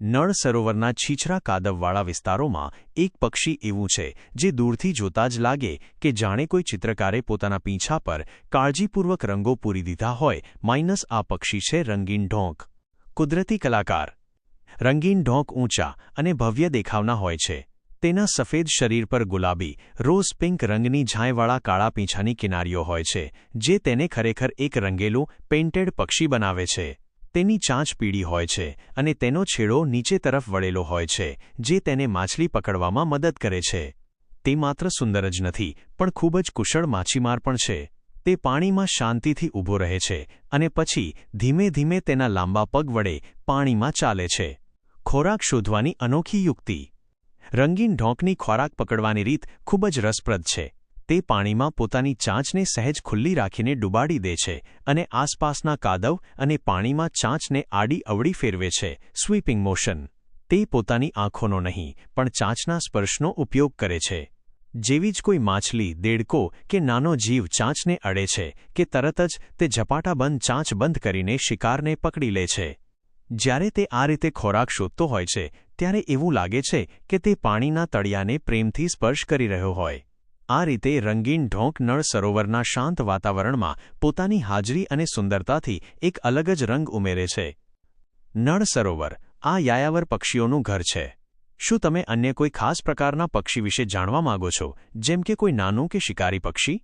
નળ સરોવરના છીછરા કાદવવાળા વિસ્તારોમાં એક પક્ષી એવું છે, જે દૂરથી જોતા જ લાગે કે જાણે કોઈ ચિત્રકારે પોતાના પીંછા પર કાળજીપૂર્વક રંગો પૂરી દીધા હોય, માઇનસ આ પક્ષી છે રંગીન ઢોંક. કુદરતી કલાકાર. રંગીન ઢોંક ઊંચા અને ભવ્ય દેખાવના હોય છે. તેના સફેદ શરીર પર ગુલાબી, રોઝ પિંક રંગની ઝાંયવાળા કાળા પીંછાની કિનારીઓ હોય છે, જે તેને ખરેખર એક રંગેલું, પેઇન્ટેડ પક્ષી બનાવે છે. તેની ચાંચ પીળી હોય છે અને તેનો છેડો નીચે તરફ વળેલો હોય છે, જે તેને માછલી પકડવામાં મદદ કરે છે. તે માત્ર સુંદર જ નથી, પણ ખૂબ જ કુશળ માછીમાર પણ છે. તે પાણીમાં શાંતિથી ઊભો રહે છે અને પછી ધીમે ધીમે તેના લાંબા પગ વડે પાણીમાં ચાલે છે. ખોરાક શોધવાની અનોખી યુક્તિ. રંગીન ઢોંકની ખોરાક પકડવાની રીત ખૂબ જ રસપ્રદ છે. તે પાણીમાં પોતાની ચાંચને સહેજ ખુલ્લી રાખીને ડૂબાડી દે છે અને આસપાસના કાદવ અને પાણીમાં ચાંચને આડી અવળી ફેરવે છે, સ્વીપિંગ મોશન. તે પોતાની આંખોનો નહીં, પણ ચાંચના સ્પર્શનો ઉપયોગ કરે છે. જેવી જ કોઈ માછલી, દેડકો કે નાનો જીવ ચાંચને અડે છે કે તરત જ તે ઝપાટાબંધ ચાંચ બંધ કરીને શિકારને પકડી લે છે. જ્યારે તે આ રીતે ખોરાક શોધતો હોય છે, ત્યારે એવું લાગે છે કે તે પાણીના તળિયાને પ્રેમથી સ્પર્શ કરી રહ્યો હોય. આ રીતે રંગીન ઢોંક નળ સરોવરના શાંત વાતાવરણમાં પોતાની હાજરી અને સુંદરતાથી એક અલગ જ રંગ ઉમેરે છે. નળ સરોવર, આ યાયાવર પક્ષીઓનું ઘર છે. શું તમે અન્ય કોઈ ખાસ પ્રકારના પક્ષી વિશે જાણવા માંગો છો, જેમ કે કોઈ નાનું કે શિકારી પક્ષી?